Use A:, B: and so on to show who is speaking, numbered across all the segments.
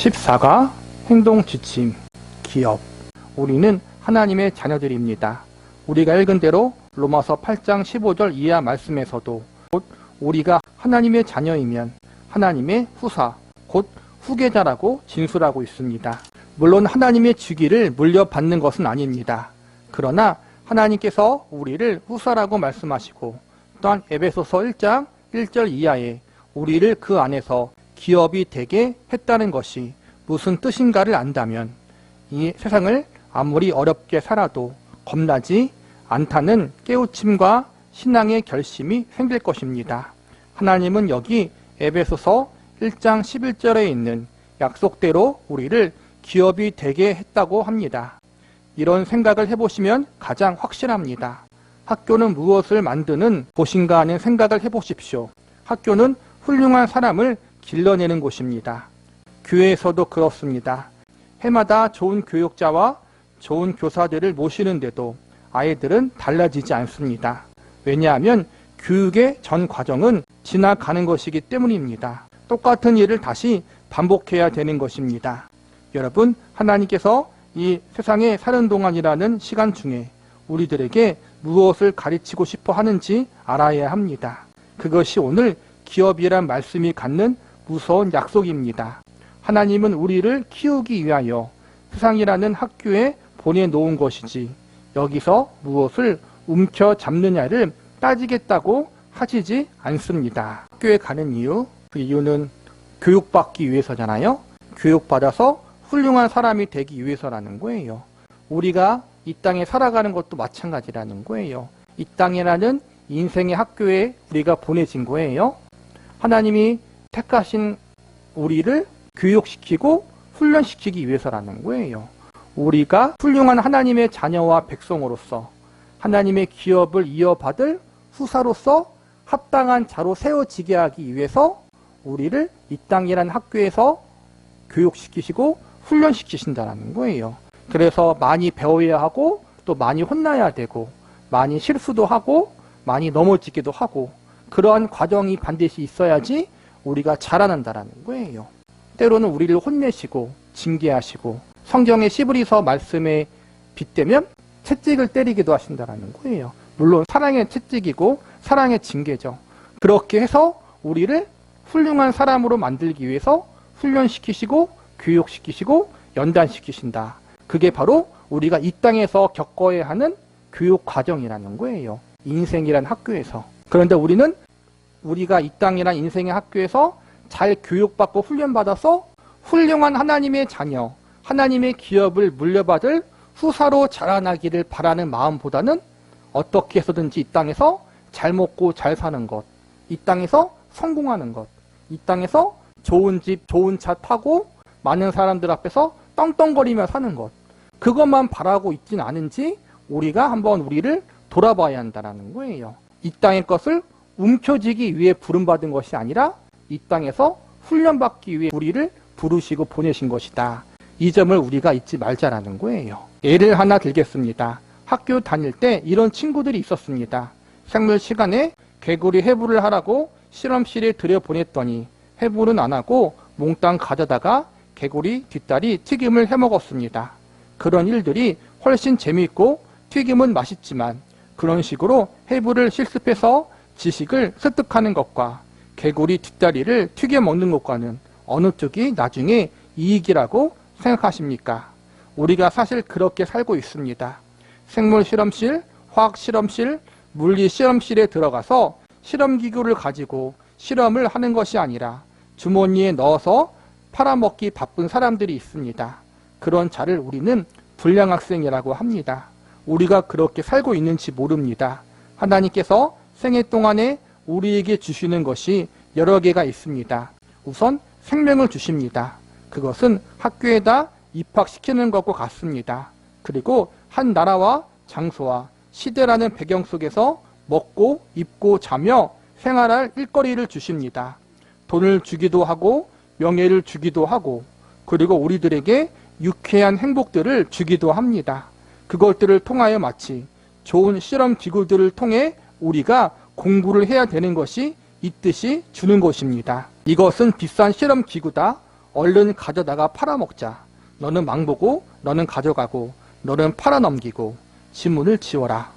A: 14가 행동 지침, 기업. 우리는 하나님의 자녀들입니다. 우리가 읽은 대로 로마서 8장 15절 이하 말씀에서도 곧 우리가 하나님의 자녀이면 하나님의 후사, 곧 후계자라고 진술하고 있습니다. 물론 하나님의 주기를 물려받는 것은 아닙니다. 그러나 하나님께서 우리를 후사라고 말씀하시고 또한 에베소서 1장 1절 이하에 우리를 그 안에서 기업이 되게 했다는 것이 무슨 뜻인가를 안다면 이 세상을 아무리 어렵게 살아도 겁나지 않다는 깨우침과 신앙의 결심이 생길 것입니다. 하나님은 여기 에베소서 1장 11절에 있는 약속대로 우리를 기업이 되게 했다고 합니다. 이런 생각을 해보시면 가장 확실합니다. 학교는 무엇을 만드는 곳인가 하는 생각을 해보십시오. 학교는 훌륭한 사람을 길러내는 곳입니다. 교회에서도 그렇습니다. 해마다 좋은 교육자와 좋은 교사들을 모시는데도 아이들은 달라지지 않습니다. 왜냐하면 교육의 전 과정은 지나가는 것이기 때문입니다. 똑같은 일을 다시 반복해야 되는 것입니다. 여러분, 하나님께서 이 세상에 사는 동안이라는 시간 중에 우리들에게 무엇을 가르치고 싶어 하는지 알아야 합니다. 그것이 오늘 기업이란 말씀이 갖는 무서운 약속입니다. 하나님은 우리를 키우기 위하여 세상이라는 학교에 보내놓은 것이지 여기서 무엇을 움켜 잡느냐를 따지겠다고 하시지 않습니다. 학교에 가는 이유, 그 이유는 교육받기 위해서잖아요. 교육받아서 훌륭한 사람이 되기 위해서라는 거예요. 우리가 이 땅에 살아가는 것도 마찬가지라는 거예요. 이 땅이라는 인생의 학교에 우리가 보내진 거예요. 하나님이 택하신 우리를 교육시키고 훈련시키기 위해서라는 거예요. 우리가 훌륭한 하나님의 자녀와 백성으로서 하나님의 기업을 이어받을 후사로서 합당한 자로 세워지게 하기 위해서 우리를 이 땅이라는 학교에서 교육시키시고 훈련시키신다는 거예요. 그래서 많이 배워야 하고 또 많이 혼나야 되고 많이 실수도 하고 많이 넘어지기도 하고 그러한 과정이 반드시 있어야지 우리가 자라난다라는 거예요. 때로는 우리를 혼내시고 징계하시고 성경의 시브리서 말씀에 빗대면 채찍을 때리기도 하신다라는 거예요. 물론 사랑의 채찍이고 사랑의 징계죠. 그렇게 해서 우리를 훌륭한 사람으로 만들기 위해서 훈련시키시고 교육시키시고 연단시키신다. 그게 바로 우리가 이 땅에서 겪어야 하는 교육 과정이라는 거예요. 인생이란 학교에서. 그런데 우리는 우리가 이 땅이란 인생의 학교에서 잘 교육받고 훈련받아서 훌륭한 하나님의 자녀, 하나님의 기업을 물려받을 후사로 자라나기를 바라는 마음보다는 어떻게 해서든지 이 땅에서 잘 먹고 잘 사는 것, 이 땅에서 성공하는 것, 이 땅에서 좋은 집, 좋은 차 타고 많은 사람들 앞에서 떵떵거리며 사는 것, 그것만 바라고 있진 않은지 우리가 한번 우리를 돌아봐야 한다는 거예요. 이 땅의 것을 움켜쥐기 위해 부름받은 것이 아니라 이 땅에서 훈련받기 위해 우리를 부르시고 보내신 것이다. 이 점을 우리가 잊지 말자라는 거예요. 예를 하나 들겠습니다. 학교 다닐 때 이런 친구들이 있었습니다. 생물 시간에 개구리 해부를 하라고 실험실에 들여보냈더니 해부는 안 하고 몽땅 가져다가 개구리 뒷다리 튀김을 해먹었습니다. 그런 일들이 훨씬 재미있고 튀김은 맛있지만 그런 식으로 해부를 실습해서 지식을 습득하는 것과 개구리 뒷다리를 튀겨 먹는 것과는 어느 쪽이 나중에 이익이라고 생각하십니까? 우리가 사실 그렇게 살고 있습니다. 생물 실험실, 화학 실험실, 물리 실험실에 들어가서 실험기구를 가지고 실험을 하는 것이 아니라 주머니에 넣어서 팔아먹기 바쁜 사람들이 있습니다. 그런 자를 우리는 불량학생이라고 합니다. 우리가 그렇게 살고 있는지 모릅니다. 하나님께서 생애 동안에 우리에게 주시는 것이 여러 개가 있습니다. 우선 생명을 주십니다. 그것은 학교에다 입학시키는 것과 같습니다. 그리고 한 나라와 장소와 시대라는 배경 속에서 먹고 입고 자며 생활할 일거리를 주십니다. 돈을 주기도 하고 명예를 주기도 하고 그리고 우리들에게 유쾌한 행복들을 주기도 합니다. 그것들을 통하여 마치 좋은 실험 기구들을 통해 우리가 공부를 해야 되는 것이 있듯이 주는 것입니다. 이것은 비싼 실험 기구다. 얼른 가져다가 팔아먹자. 너는 망보고 너는 가져가고 너는 팔아넘기고 지문을 지워라.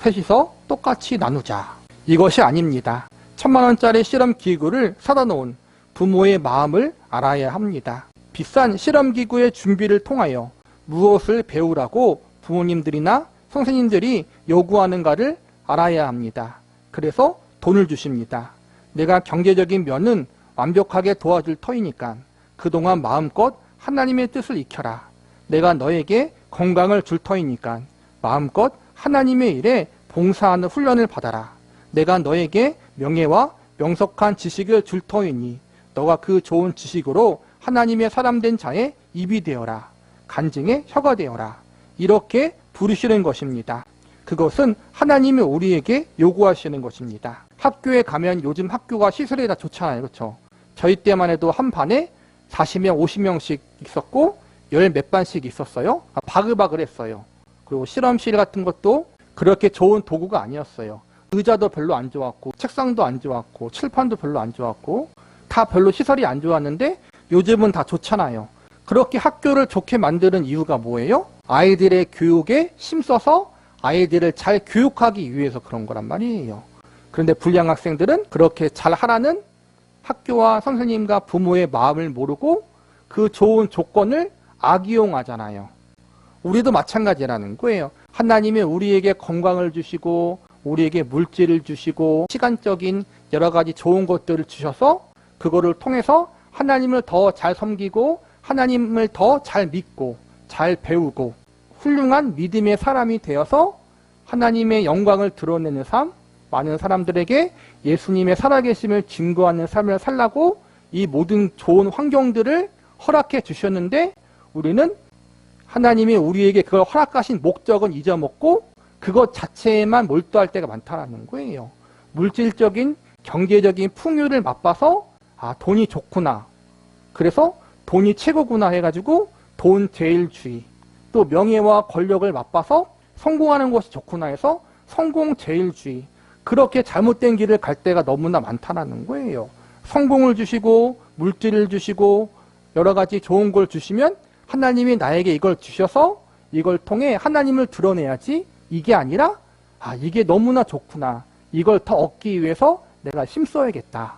A: 셋이서 똑같이 나누자. 이것이 아닙니다. 천만 원짜리 실험 기구를 사다 놓은 부모의 마음을 알아야 합니다. 비싼 실험 기구의 준비를 통하여 무엇을 배우라고 부모님들이나 선생님들이 요구하는가를 알아야 합니다. 그래서 돈을 주십니다. 내가 경제적인 면은 완벽하게 도와줄 터이니까 그동안 마음껏 하나님의 뜻을 익혀라. 내가 너에게 건강을 줄 터이니까 마음껏 하나님의 일에 봉사하는 훈련을 받아라. 내가 너에게 명예와 명석한 지식을 줄 터이니 너가 그 좋은 지식으로 하나님의 사람된 자의 입이 되어라. 간증의 혀가 되어라. 이렇게 부르시는 것입니다. 그것은 하나님이 우리에게 요구하시는 것입니다. 학교에 가면 요즘 학교가 시설이 다 좋잖아요. 그렇죠? 저희 때만 해도 한 반에 40명, 50명씩 있었고 열 몇 반씩 있었어요. 아, 바글바글했어요. 그리고 실험실 같은 것도 그렇게 좋은 도구가 아니었어요. 의자도 별로 안 좋았고 책상도 안 좋았고 칠판도 별로 안 좋았고 다 별로 시설이 안 좋았는데 요즘은 다 좋잖아요. 그렇게 학교를 좋게 만드는 이유가 뭐예요? 아이들의 교육에 힘써서 아이들을 잘 교육하기 위해서 그런 거란 말이에요. 그런데 불량 학생들은 그렇게 잘 하라는 학교와 선생님과 부모의 마음을 모르고 그 좋은 조건을 악이용하잖아요. 우리도 마찬가지라는 거예요. 하나님이 우리에게 건강을 주시고 우리에게 물질을 주시고 시간적인 여러 가지 좋은 것들을 주셔서 그거를 통해서 하나님을 더 잘 섬기고 하나님을 더 잘 믿고 잘 배우고 훌륭한 믿음의 사람이 되어서 하나님의 영광을 드러내는 삶, 많은 사람들에게 예수님의 살아계심을 증거하는 삶을 살라고 이 모든 좋은 환경들을 허락해 주셨는데 우리는 하나님이 우리에게 그걸 허락하신 목적은 잊어먹고 그것 자체에만 몰두할 때가 많다라는 거예요. 물질적인 경제적인 풍요를 맛봐서 아 돈이 좋구나. 그래서 돈이 최고구나 해가지고 돈 제일주의 또 명예와 권력을 맛봐서 성공하는 것이 좋구나 해서 성공 제일주의 그렇게 잘못된 길을 갈 때가 너무나 많다라는 거예요. 성공을 주시고 물질을 주시고 여러 가지 좋은 걸 주시면 하나님이 나에게 이걸 주셔서 이걸 통해 하나님을 드러내야지 이게 아니라 아 이게 너무나 좋구나 이걸 더 얻기 위해서 내가 힘써야겠다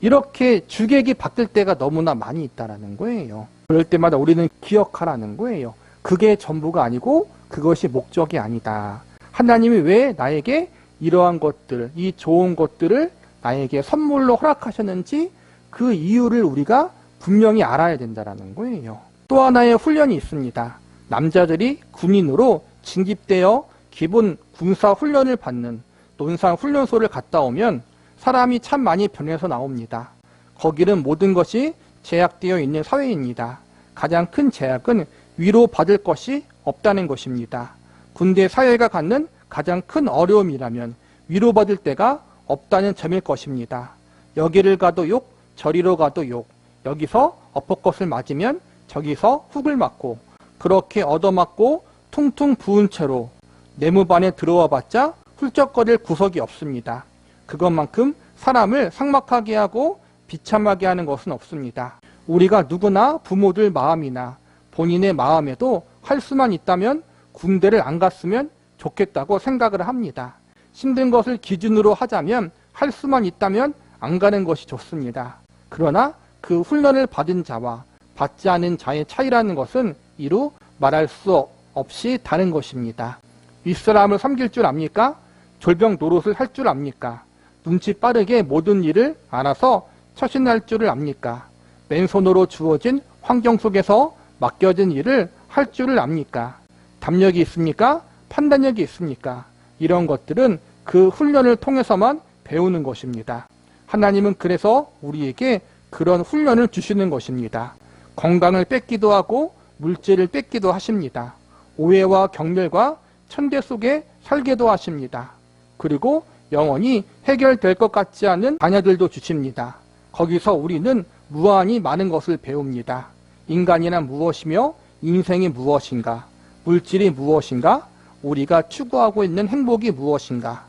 A: 이렇게 주객이 바뀔 때가 너무나 많이 있다라는 거예요. 그럴 때마다 우리는 기억하라는 거예요. 그게 전부가 아니고 그것이 목적이 아니다. 하나님이 왜 나에게 이러한 것들, 이 좋은 것들을 나에게 선물로 허락하셨는지 그 이유를 우리가 분명히 알아야 된다라는 거예요. 또 하나의 훈련이 있습니다. 남자들이 군인으로 징집되어 기본 군사 훈련을 받는 논산 훈련소를 갔다 오면 사람이 참 많이 변해서 나옵니다. 거기는 모든 것이 제약되어 있는 사회입니다. 가장 큰 제약은 위로받을 것이 없다는 것입니다. 군대 사회가 갖는 가장 큰 어려움이라면 위로받을 때가 없다는 점일 것입니다. 여기를 가도 욕, 저리로 가도 욕. 여기서 엎어것을 맞으면 저기서 훅을 맞고 그렇게 얻어맞고 퉁퉁 부은 채로 내무반에 들어와 봤자 훌쩍거릴 구석이 없습니다. 그것만큼 사람을 상막하게 하고 비참하게 하는 것은 없습니다. 우리가 누구나 부모들 마음이나 본인의 마음에도 할 수만 있다면 군대를 안 갔으면 좋겠다고 생각을 합니다. 힘든 것을 기준으로 하자면 할 수만 있다면 안 가는 것이 좋습니다. 그러나 그 훈련을 받은 자와 받지 않은 자의 차이라는 것은 이루 말할 수 없이 다른 것입니다. 윗사람을 섬길 줄 압니까? 졸병 노릇을 할 줄 압니까? 눈치 빠르게 모든 일을 알아서 처신할 줄을 압니까? 맨손으로 주어진 환경 속에서 맡겨진 일을 할 줄을 압니까? 담력이 있습니까? 판단력이 있습니까? 이런 것들은 그 훈련을 통해서만 배우는 것입니다. 하나님은 그래서 우리에게 그런 훈련을 주시는 것입니다. 건강을 뺏기도 하고 물질을 뺏기도 하십니다. 오해와 경멸과 천대 속에 살게도 하십니다. 그리고 영원히 해결될 것 같지 않은 자녀들도 주십니다. 거기서 우리는 무한히 많은 것을 배웁니다. 인간이란 무엇이며 인생이 무엇인가? 물질이 무엇인가? 우리가 추구하고 있는 행복이 무엇인가?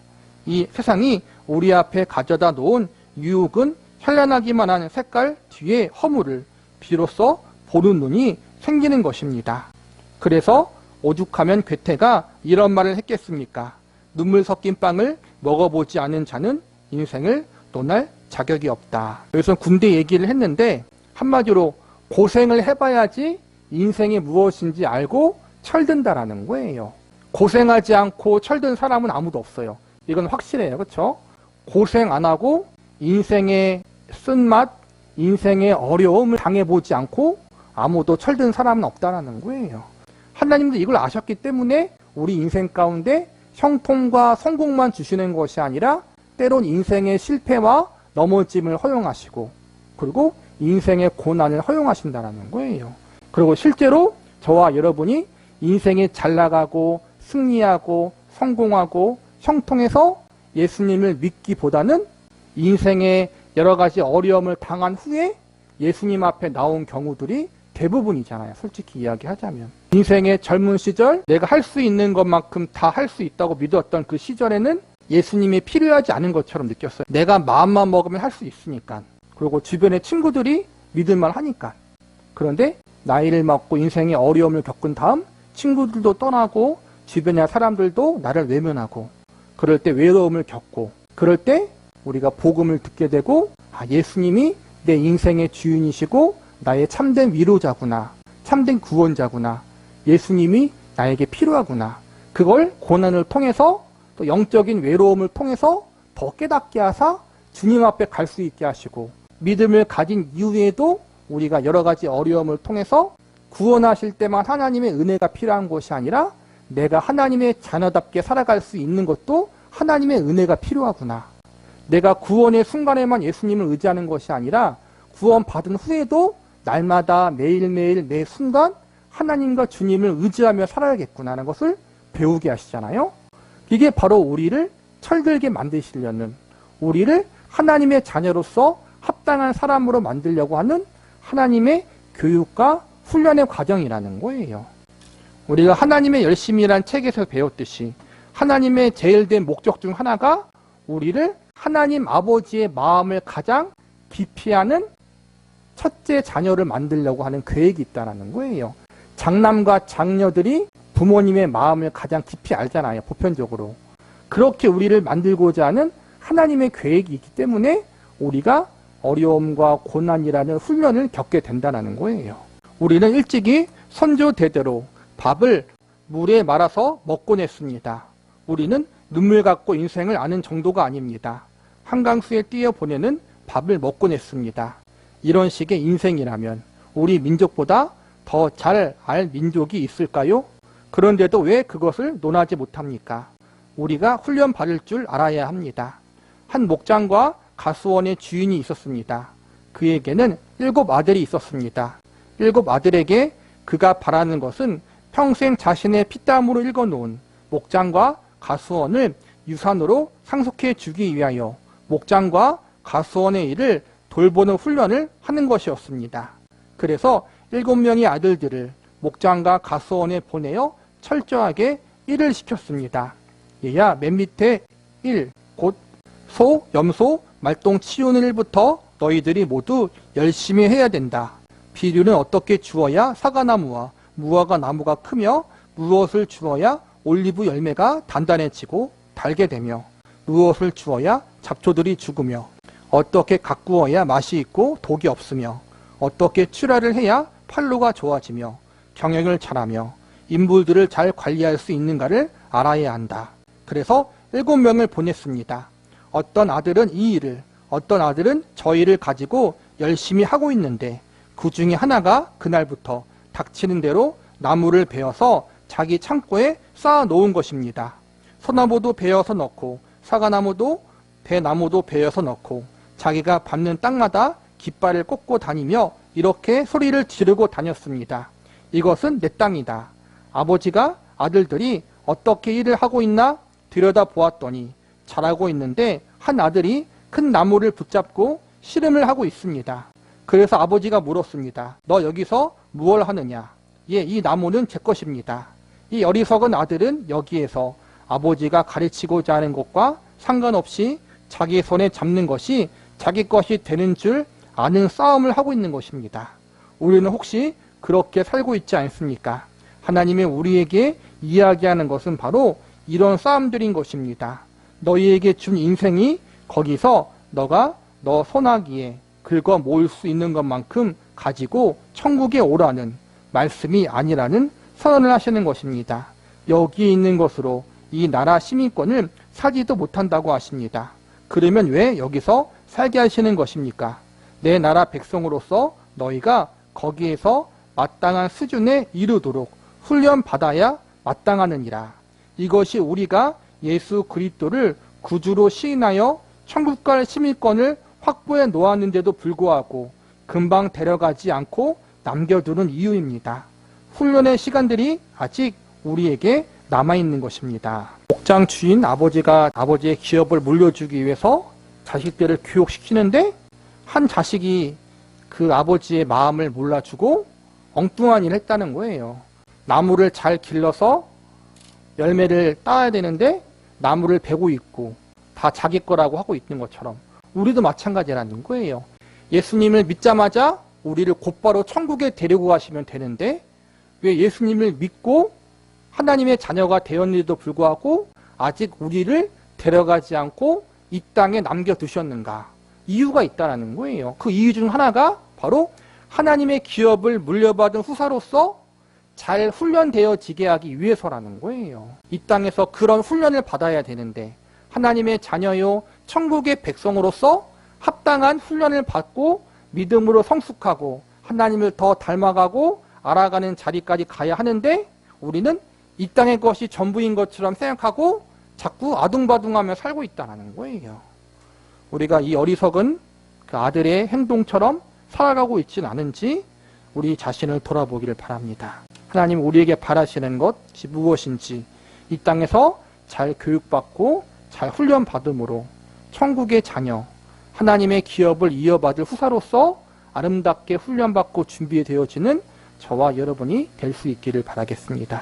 A: 이 세상이 우리 앞에 가져다 놓은 유혹은 현란하기만 한 색깔 뒤에 허물을 비로소 보는 눈이 생기는 것입니다. 그래서 오죽하면 괴테가 이런 말을 했겠습니까? 눈물 섞인 빵을 먹어보지 않은 자는 인생을 논할 자격이 없다. 여기서 군대 얘기를 했는데 한마디로 고생을 해봐야지 인생이 무엇인지 알고 철든다라는 거예요. 고생하지 않고 철든 사람은 아무도 없어요. 이건 확실해요. 그렇죠? 고생 안 하고 인생의 쓴맛, 인생의 어려움을 당해보지 않고 아무도 철든 사람은 없다라는 거예요. 하나님도 이걸 아셨기 때문에 우리 인생 가운데 형통과 성공만 주시는 것이 아니라 때론 인생의 실패와 넘어짐을 허용하시고 그리고 인생의 고난을 허용하신다라는 거예요. 그리고 실제로 저와 여러분이 인생이 잘 나가고 승리하고 성공하고 형통해서 예수님을 믿기보다는 인생의 여러 가지 어려움을 당한 후에 예수님 앞에 나온 경우들이 대부분이잖아요. 솔직히 이야기하자면. 인생의 젊은 시절 내가 할 수 있는 것만큼 다 할 수 있다고 믿었던 그 시절에는 예수님이 필요하지 않은 것처럼 느꼈어요. 내가 마음만 먹으면 할 수 있으니까. 그리고 주변의 친구들이 믿을만 하니까. 그런데 나이를 먹고 인생의 어려움을 겪은 다음 친구들도 떠나고 주변의 사람들도 나를 외면하고 그럴 때 외로움을 겪고 그럴 때 우리가 복음을 듣게 되고 아, 예수님이 내 인생의 주인이시고 나의 참된 위로자구나. 참된 구원자구나. 예수님이 나에게 필요하구나. 그걸 고난을 통해서 또 영적인 외로움을 통해서 더 깨닫게 하사 주님 앞에 갈 수 있게 하시고 믿음을 가진 이후에도 우리가 여러 가지 어려움을 통해서 구원하실 때만 하나님의 은혜가 필요한 것이 아니라 내가 하나님의 자녀답게 살아갈 수 있는 것도 하나님의 은혜가 필요하구나. 내가 구원의 순간에만 예수님을 의지하는 것이 아니라 구원 받은 후에도 날마다 매일매일 매 순간 하나님과 주님을 의지하며 살아야겠구나라는 것을 배우게 하시잖아요. 이게 바로 우리를 철들게 만드시려는 우리를 하나님의 자녀로서 합당한 사람으로 만들려고 하는 하나님의 교육과 훈련의 과정이라는 거예요. 우리가 하나님의 열심이란 책에서 배웠듯이 하나님의 제일 된 목적 중 하나가 우리를 하나님 아버지의 마음을 가장 깊이 하는 첫째 자녀를 만들려고 하는 계획이 있다는 거예요. 장남과 장녀들이 부모님의 마음을 가장 깊이 알잖아요. 보편적으로. 그렇게 우리를 만들고자 하는 하나님의 계획이 있기 때문에 우리가 어려움과 고난이라는 훈련을 겪게 된다는 거예요. 우리는 일찍이 선조 대대로 밥을 물에 말아서 먹곤 했습니다. 우리는 눈물 갖고 인생을 아는 정도가 아닙니다. 한강수에 뛰어 보내는 밥을 먹곤 했습니다. 이런 식의 인생이라면 우리 민족보다 더 잘 알 민족이 있을까요? 그런데도 왜 그것을 논하지 못합니까? 우리가 훈련 받을 줄 알아야 합니다. 한 목장과 가수원의 주인이 있었습니다. 그에게는 일곱 아들이 있었습니다. 일곱 아들에게 그가 바라는 것은 평생 자신의 피땀으로 읽어놓은 목장과 가수원을 유산으로 상속해 주기 위하여 목장과 가수원의 일을 돌보는 훈련을 하는 것이었습니다. 그래서 일곱 명의 아들들을 목장과 가수원에 보내어 철저하게 일을 시켰습니다. 얘야 맨 밑에 일, 곧 소, 염소, 말똥 치우는 일부터 너희들이 모두 열심히 해야 된다. 비료는 어떻게 주어야 사과나무와 무화과 나무가 크며 무엇을 주어야 올리브 열매가 단단해지고 달게 되며 무엇을 주어야 잡초들이 죽으며 어떻게 가꾸어야 맛이 있고 독이 없으며 어떻게 출하를 해야 팔로가 좋아지며 경영을 잘하며 인물들을 잘 관리할 수 있는가를 알아야 한다. 그래서 일곱 명을 보냈습니다. 어떤 아들은 이 일을, 어떤 아들은 저 일을 가지고 열심히 하고 있는데 그 중에 하나가 그날부터 닥치는 대로 나무를 베어서 자기 창고에 쌓아 놓은 것입니다. 소나무도 베어서 넣고 사과나무도 배나무도 베어서 넣고 자기가 밟는 땅마다 깃발을 꽂고 다니며 이렇게 소리를 지르고 다녔습니다. 이것은 내 땅이다. 아버지가 아들들이 어떻게 일을 하고 있나 들여다 보았더니 잘하고 있는데 한 아들이 큰 나무를 붙잡고 씨름을 하고 있습니다. 그래서 아버지가 물었습니다. 너 여기서 무얼 하느냐? 예, 이 나무는 제 것입니다. 이 어리석은 아들은 여기에서 아버지가 가르치고자 하는 것과 상관없이 자기 손에 잡는 것이 자기 것이 되는 줄 아는 싸움을 하고 있는 것입니다. 우리는 혹시 그렇게 살고 있지 않습니까? 하나님이 우리에게 이야기하는 것은 바로 이런 싸움들인 것입니다. 너희에게 준 인생이 거기서 너가 너 소나기에 긁어 모을 수 있는 것만큼 가지고 천국에 오라는 말씀이 아니라는 선언을 하시는 것입니다. 여기 있는 것으로 이 나라 시민권을 사지도 못한다고 하십니다. 그러면 왜 여기서 살게 하시는 것입니까? 내 나라 백성으로서 너희가 거기에서 마땅한 수준에 이르도록 훈련받아야 마땅하느니라. 이것이 우리가 예수 그리스도를 구주로 시인하여 천국 갈 시민권을 확보해 놓았는데도 불구하고 금방 데려가지 않고 남겨두는 이유입니다. 훈련의 시간들이 아직 우리에게 남아있는 것입니다. 목장 주인 아버지가 아버지의 기업을 물려주기 위해서 자식들을 교육시키는데 한 자식이 그 아버지의 마음을 몰라주고 엉뚱한 일을 했다는 거예요. 나무를 잘 길러서 열매를 따야 되는데 나무를 베고 있고 다 자기 거라고 하고 있는 것처럼 우리도 마찬가지라는 거예요. 예수님을 믿자마자 우리를 곧바로 천국에 데리고 가시면 되는데 왜 예수님을 믿고 하나님의 자녀가 되었는데도 불구하고 아직 우리를 데려가지 않고 이 땅에 남겨두셨는가? 이유가 있다라는 거예요. 그 이유 중 하나가 바로 하나님의 기업을 물려받은 후사로서 잘 훈련되어지게 하기 위해서라는 거예요. 이 땅에서 그런 훈련을 받아야 되는데 하나님의 자녀요 천국의 백성으로서 합당한 훈련을 받고 믿음으로 성숙하고 하나님을 더 닮아가고 알아가는 자리까지 가야 하는데 우리는 이 땅의 것이 전부인 것처럼 생각하고 자꾸 아둥바둥하며 살고 있다는 거예요. 우리가 이 어리석은 그 아들의 행동처럼 살아가고 있진 않은지 우리 자신을 돌아보기를 바랍니다. 하나님 우리에게 바라시는 것이 무엇인지 이 땅에서 잘 교육받고 잘 훈련받음으로 천국의 자녀, 하나님의 기업을 이어받을 후사로서 아름답게 훈련받고 준비되어지는 저와 여러분이 될 수 있기를 바라겠습니다.